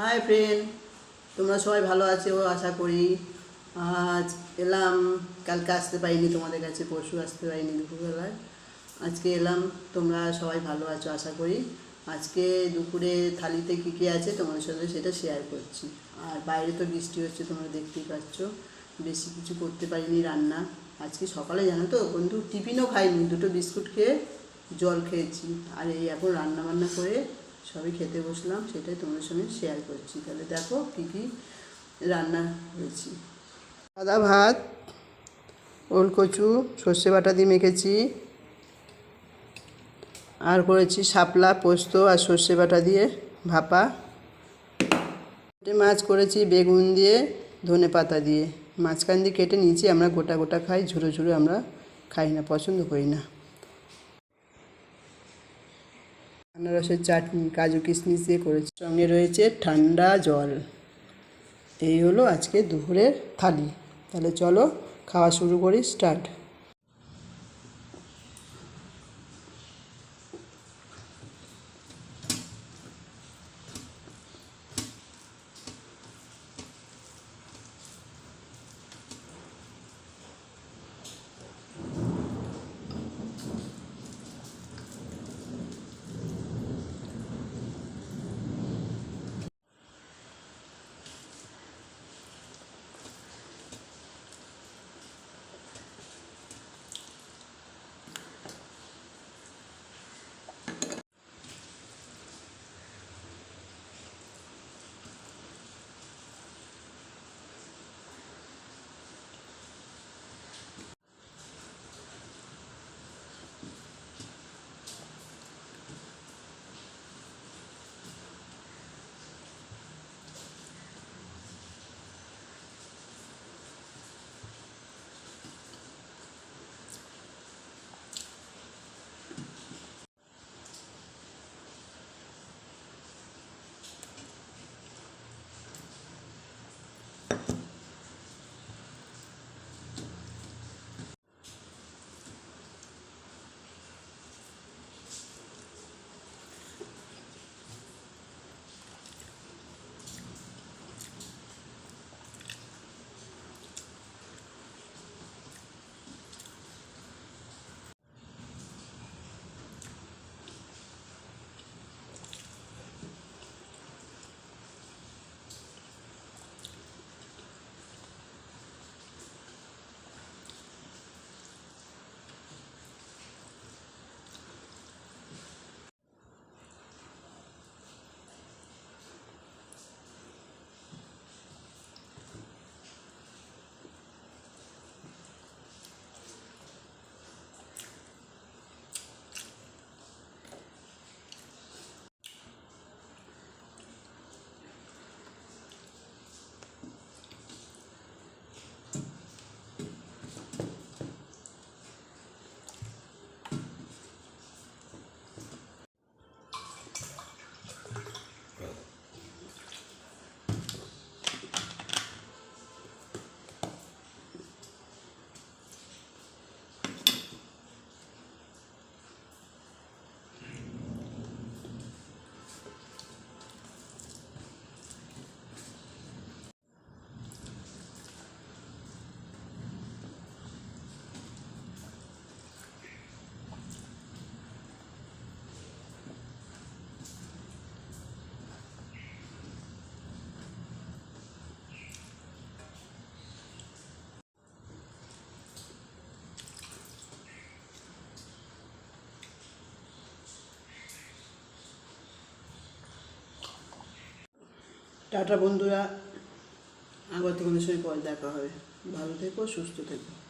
Hi friend তোমরা সবাই ভালো আছো? আশা করি আজ এলাম। কালকে আসতে পারিনি তোমাদের কাছে, পরশু আসতে পারিনি দুপুরবেলায়। আজকে এলাম। তোমরা সবাই ভালো আছো, আশা করি। আজকে দুপুরে থালিতে কী কী আছে তোমাদের সাথে সেটা শেয়ার করছি। আর বাইরে তো বৃষ্টি হচ্ছে, তোমরা দেখতেই পাচ্ছ। বেশি কিছু করতে পারিনি রান্না। আজকে সকালে জানো তো, বন্ধু, টিফিনও খাইনি। দুটো বিস্কুট খেয়ে জল খেয়েছি। আর এই এখন রান্না বান্না করে সবই খেতে বসলাম, সেটাই তোমাদের সঙ্গে শেয়ার করছি। তাহলে দেখো কী কী রান্না হয়েছি। সাদা ভাত ওল কচু সর্ষে বাটা দিয়ে মেখেছি। আর করেছি শাপলা, পোস্ত আর সর্ষে বাটা দিয়ে ভাপা। কেটে মাছ করেছি বেগুন দিয়ে, ধনে পাতা দিয়ে। মাঝখান দিয়ে কেটে নিয়েছি, আমরা গোটা গোটা খাই, ঝুরো ঝুরো আমরা খাই না, পছন্দ করি না। আনারসের চাটনি, কাজু কিশমিশ দিয়ে করেছি। সঙ্গে রয়েছে ঠান্ডা জল। এই হলো আজকে দুপুরের থালি। তাহলে চলো খাওয়া শুরু করি, স্টার্ট। টাটা বন্ধুরা আবার তোমাদের সঙ্গে পরে দেখা হবে। ভালো থেকো সুস্থ থেকো।